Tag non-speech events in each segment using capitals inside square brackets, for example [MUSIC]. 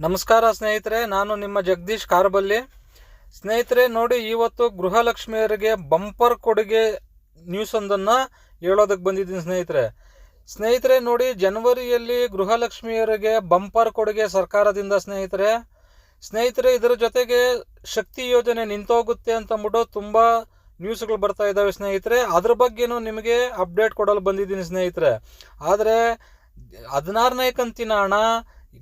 ನಮಸ್ಕಾರ ಸ್ನೇಹಿತರೆ, ನಾನು ನಿಮ್ಮ ಜಗದೀಶ್ ಕಾರ್ಬಲ್ಲಿ. ಸ್ನೇಹಿತರೆ, ನೋಡಿ, ಇವತ್ತು ಗೃಹಲಕ್ಷ್ಮಿಯರಿಗೆ ಬಂಪರ್ ಕೊಡುಗೆ ನ್ಯೂಸ್ ಒಂದನ್ನು ಹೇಳೋದಕ್ಕೆ ಬಂದಿದ್ದೀನಿ ಸ್ನೇಹಿತರೆ. ಸ್ನೇಹಿತರೆ, ನೋಡಿ, ಜನವರಿಯಲ್ಲಿ ಗೃಹಲಕ್ಷ್ಮಿಯರಿಗೆ ಬಂಪರ್ ಕೊಡುಗೆ ಸರ್ಕಾರದಿಂದ ಸ್ನೇಹಿತರೆ. ಸ್ನೇಹಿತರೆ, ಇದರ ಜೊತೆಗೆ ಶಕ್ತಿ ಯೋಜನೆ ನಿಂತೋಗುತ್ತೆ ಅಂತಂದ್ಬಿಟ್ಟು ತುಂಬ ನ್ಯೂಸ್ಗಳು ಬರ್ತಾ ಇದ್ದಾವೆ ಸ್ನೇಹಿತರೆ. ಅದ್ರ ಬಗ್ಗೆನೂ ನಿಮಗೆ ಅಪ್ಡೇಟ್ ಕೊಡಲು ಬಂದಿದ್ದೀನಿ ಸ್ನೇಹಿತರೆ. ಆದರೆ, ಹದಿನಾರನೇ ಕಂತಿನ ಹಣ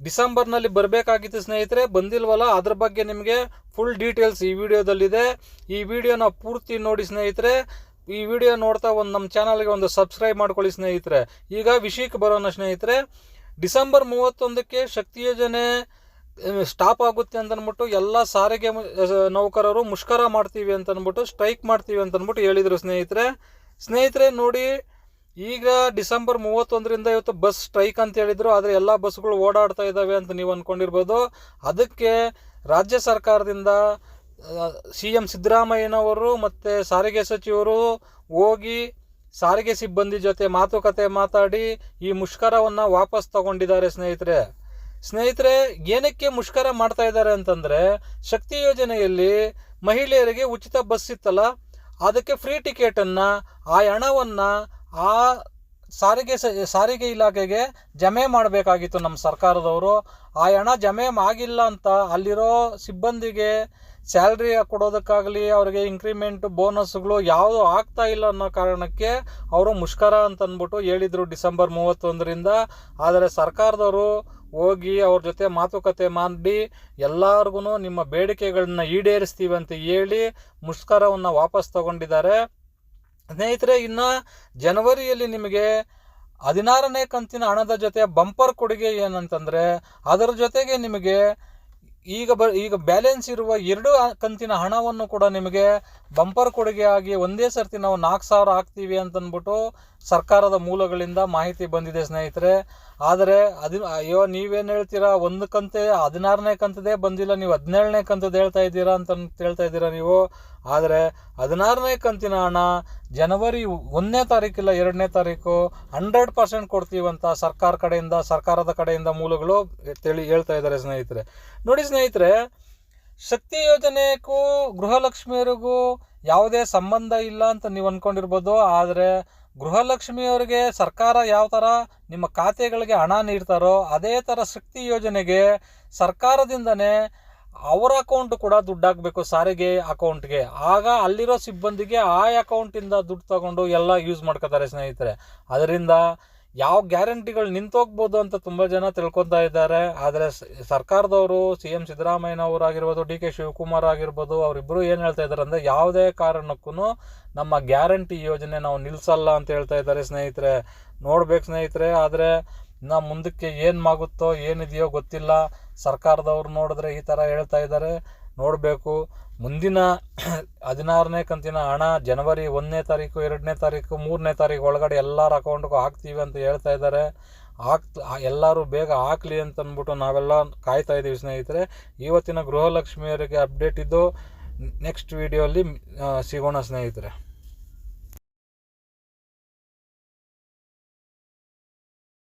ಡಿಸೆಂಬರ್ನಲ್ಲಿ ಬರಬೇಕಾಗಿತ್ತು ಸ್ನೇಹಿತರೆ, ಬಂದಿಲ್ವಲ್ಲ? ಅದ್ರ ಬಗ್ಗೆ ನಿಮಗೆ ಫುಲ್ ಡೀಟೇಲ್ಸ್ ಈ ವಿಡಿಯೋದಲ್ಲಿದೆ. ಈ ವಿಡಿಯೋನ ಪೂರ್ತಿ ನೋಡಿ ಸ್ನೇಹಿತರೆ. ಈ ವಿಡಿಯೋ ನೋಡ್ತಾ ಒಂದು ನಮ್ಮ ಚಾನಲ್ಗೆ ಒಂದು ಸಬ್ಸ್ಕ್ರೈಬ್ ಮಾಡ್ಕೊಳ್ಳಿ ಸ್ನೇಹಿತರೆ. ಈಗ ವಿಷಯಕ್ಕೆ ಬರೋಣ ಸ್ನೇಹಿತರೆ. ಡಿಸೆಂಬರ್ ಮೂವತ್ತೊಂದಕ್ಕೆ ಶಕ್ತಿ ಯೋಜನೆ ಸ್ಟಾಪ್ ಆಗುತ್ತೆ ಅಂತ ಅಂದ್ಬಿಟ್ಟು ಎಲ್ಲ ಸಾರಿಗೆ ನೌಕರರು ಮುಷ್ಕರ ಮಾಡ್ತೀವಿ ಅಂತ ಅಂದ್ಬಿಟ್ಟು ಸ್ಟ್ರೈಕ್ ಮಾಡ್ತೀವಿ ಅಂತ ಅಂದ್ಬಿಟ್ಟು ಹೇಳಿದರು ಸ್ನೇಹಿತರೆ. ಸ್ನೇಹಿತರೆ, ನೋಡಿ ಈಗ ಡಿಸೆಂಬರ್ ಮೂವತ್ತೊಂದರಿಂದ ಇವತ್ತು ಬಸ್ ಸ್ಟ್ರೈಕ್ ಅಂತ ಹೇಳಿದ್ರು, ಆದರೆ ಎಲ್ಲ ಬಸ್ಗಳು ಓಡಾಡ್ತಾ ಇದ್ದಾವೆ ಅಂತ ನೀವು ಅಂದ್ಕೊಂಡಿರ್ಬೋದು ಅದಕ್ಕೆ ರಾಜ್ಯ ಸರ್ಕಾರದಿಂದ ಸಿ ಎಂ ಸಿದ್ದರಾಮಯ್ಯನವರು ಮತ್ತು ಸಾರಿಗೆ ಸಚಿವರು ಹೋಗಿ ಸಾರಿಗೆ ಸಿಬ್ಬಂದಿ ಜೊತೆ ಮಾತುಕತೆ ಮಾತಾಡಿ ಈ ಮುಷ್ಕರವನ್ನು ವಾಪಸ್ ತಗೊಂಡಿದ್ದಾರೆ ಸ್ನೇಹಿತರೆ. ಸ್ನೇಹಿತರೆ, ಏನಕ್ಕೆ ಮುಷ್ಕರ ಮಾಡ್ತಾ ಇದ್ದಾರೆ ಅಂತಂದರೆ, ಶಕ್ತಿ ಯೋಜನೆಯಲ್ಲಿ ಮಹಿಳೆಯರಿಗೆ ಉಚಿತ ಬಸ್ ಇತ್ತಲ್ಲ ಅದಕ್ಕೆ ಫ್ರೀ ಟಿಕೆಟನ್ನು, ಆ ಹಣವನ್ನು ಆ ಸಾರಿಗೆ ಸಾರಿಗೆ ಇಲಾಖೆಗೆ ಜಮೆ ಮಾಡಬೇಕಾಗಿತ್ತು ನಮ್ಮ ಸರ್ಕಾರದವರು. ಆ ಹಣ ಜಮೆ ಆಗಿಲ್ಲ ಅಂತ ಅಲ್ಲಿರೋ ಸಿಬ್ಬಂದಿಗೆ ಸ್ಯಾಲ್ರಿ ಕೊಡೋದಕ್ಕಾಗಲಿ, ಅವರಿಗೆ ಇನ್ಕ್ರಿಮೆಂಟ್ ಬೋನಸ್ಗಳು ಯಾವುದು ಆಗ್ತಾ ಇಲ್ಲ ಅನ್ನೋ ಕಾರಣಕ್ಕೆ ಅವರು ಮುಷ್ಕರ ಅಂತ ಅಂದ್ಬಿಟ್ಟು ಹೇಳಿದರು ಡಿಸೆಂಬರ್ ಮೂವತ್ತೊಂದರಿಂದ. ಆದರೆ ಸರ್ಕಾರದವರು ಹೋಗಿ ಅವ್ರ ಜೊತೆ ಮಾತುಕತೆ ಮಾಡಿ ಎಲ್ಲರಿಗೂ ನಿಮ್ಮ ಬೇಡಿಕೆಗಳನ್ನ ಈಡೇರಿಸ್ತೀವಿ ಅಂತ ಹೇಳಿ ಮುಷ್ಕರವನ್ನು ವಾಪಸ್ ತಗೊಂಡಿದ್ದಾರೆ. ಸ್ನೇಹಿತರೆ, ಇನ್ನು ಜನವರಿಯಲ್ಲಿ ನಿಮಗೆ ಹದಿನಾರನೇ ಕಂತಿನ ಹಣದ ಜೊತೆ ಬಂಪರ್ ಕೊಡುಗೆ ಏನಂತಂದರೆ, ಅದರ ಜೊತೆಗೆ ನಿಮಗೆ ಈಗ ಬ, ಈಗ ಬ್ಯಾಲೆನ್ಸ್ ಇರುವ ಎರಡು ಕಂತಿನ ಹಣವನ್ನು ಕೂಡ ನಿಮಗೆ ಬಂಪರ್ ಕೊಡುಗೆಯಾಗಿ ಒಂದೇ ಸರ್ತಿ ನಾವು ನಾಲ್ಕು ಸಾವಿರ ಹಾಕ್ತೀವಿ ಅಂತಂದ್ಬಿಟ್ಟು ಸರ್ಕಾರದ ಮೂಲಗಳಿಂದ ಮಾಹಿತಿ ಬಂದಿದೆ ಸ್ನೇಹಿತರೆ. ಆದರೆ ಅದು ಅಯ್ಯೋ, ನೀವೇನು ಹೇಳ್ತೀರಾ? ಒಂದು ಕಂತೆ, ಹದಿನಾರನೇ ಕಂತದೇ ಬಂದಿಲ್ಲ. ನೀವು ಹದಿನೇಳನೇ ಕಂತದ್ದು ಹೇಳ್ತಾ ಇದ್ದೀರಾ ಅಂತ ಹೇಳ್ತಾ ಇದ್ದೀರಾ ನೀವು? ಆದರೆ ಹದಿನಾರನೇ ಕಂತಿನ ಹಣ ಜನವರಿ ಒಂದನೇ ತಾರೀಕಿಲ್ಲ ಎರಡನೇ ತಾರೀಕು ಹಂಡ್ರೆಡ್ ಪರ್ಸೆಂಟ್ ಕೊಡ್ತೀವಂತ ಸರ್ಕಾರ ಕಡೆಯಿಂದ, ಸರ್ಕಾರದ ಕಡೆಯಿಂದ ಮೂಲಗಳು ತಿಳಿ ಹೇಳ್ತಾ ಇದ್ದಾರೆ ಸ್ನೇಹಿತರೆ. ನೋಡಿ ಸ್ನೇಹಿತರೆ ಶಕ್ತಿ ಯೋಜನೆಗೂ ಗೃಹಲಕ್ಷ್ಮಿಯರಿಗೂ ಯಾವುದೇ ಸಂಬಂಧ ಇಲ್ಲ ಅಂತ ನೀವು ಅಂದ್ಕೊಂಡಿರ್ಬೋದು ಆದರೆ ಗೃಹಲಕ್ಷ್ಮಿಯವರಿಗೆ ಸರ್ಕಾರ ಯಾವ ಥರ ನಿಮ್ಮ ಖಾತೆಗಳಿಗೆ ಹಣ ನೀಡ್ತಾರೋ ಅದೇ ಥರ ಶಕ್ತಿ ಯೋಜನೆಗೆ ಸರ್ಕಾರದಿಂದನೇ ಅವರ ಅಕೌಂಟ್ ಕೂಡ ದುಡ್ಡು ಹಾಕಬೇಕು ಸಾರಿಗೆ ಅಕೌಂಟ್ಗೆ. ಆಗ ಅಲ್ಲಿರೋ ಸಿಬ್ಬಂದಿಗೆ ಆ ಅಕೌಂಟಿಂದ ದುಡ್ಡು ತಗೊಂಡು ಎಲ್ಲ ಯೂಸ್ ಮಾಡ್ಕೋತಾರೆ ಸ್ನೇಹಿತರೆ. ಅದರಿಂದ ಯಾವ ಗ್ಯಾರಂಟಿಗಳು ನಿಂತೋಗ್ಬೋದು ಅಂತ ತುಂಬ ಜನ ತಿಳ್ಕೊತಾ ಇದ್ದಾರೆ. ಆದರೆ ಸರ್ಕಾರದವರು, ಸಿ ಎಂ ಸಿದ್ದರಾಮಯ್ಯನವರಾಗಿರ್ಬೋದು, ಡಿ ಕೆ ಶಿವಕುಮಾರ್ ಆಗಿರ್ಬೋದು ಅವರಿಬ್ಬರು ಏನು ಹೇಳ್ತಾ ಇದ್ದಾರೆ ಅಂದರೆ ಯಾವುದೇ ಕಾರಣಕ್ಕೂ ನಮ್ಮ ಗ್ಯಾರಂಟಿ ಯೋಜನೆ ನಾವು ನಿಲ್ಲಿಸಲ್ಲ ಅಂತ ಹೇಳ್ತಾ ಇದ್ದಾರೆ ಸ್ನೇಹಿತರೆ. ನೋಡ್ಬೇಕು ಸ್ನೇಹಿತರೆ, ಆದರೆ ನಾ ಮುಂದಕ್ಕೆ ಏನು ಮಾಗುತ್ತೋ, ಏನಿದೆಯೋ ಗೊತ್ತಿಲ್ಲ. ಸರ್ಕಾರದವ್ರು ನೋಡಿದ್ರೆ ಈ ಥರ ಹೇಳ್ತಾ ಇದ್ದಾರೆ. ನೋಡಬೇಕು. ಮುಂದಿನ [CLEARS THROAT] ಹದಿನಾರನೇ ಕಂತಿನ ಹಣ ಜನವರಿ ಒಂದನೇ ತಾರೀಕು, ಎರಡನೇ ತಾರೀಕು, ಮೂರನೇ ತಾರೀಕು ಒಳಗಡೆ ಎಲ್ಲರ ಅಕೌಂಟ್ಗೂ ಹಾಕ್ತೀವಿ ಅಂತ ಹೇಳ್ತಾ ಇದ್ದಾರೆ. ಹಾಕ್ತ ಎಲ್ಲರೂ ಬೇಗ ಹಾಕ್ಲಿ ಅಂತಂದ್ಬಿಟ್ಟು ನಾವೆಲ್ಲ ಕಾಯ್ತಾ ಇದ್ದೀವಿ ಸ್ನೇಹಿತರೆ. ಇವತ್ತಿನ ಗೃಹಲಕ್ಷ್ಮಿಯವರಿಗೆ ಅಪ್ಡೇಟ್ ಇದ್ದು ನೆಕ್ಸ್ಟ್ ವಿಡಿಯೋಲ್ಲಿ ಸಿಗೋಣ ಸ್ನೇಹಿತರೆ.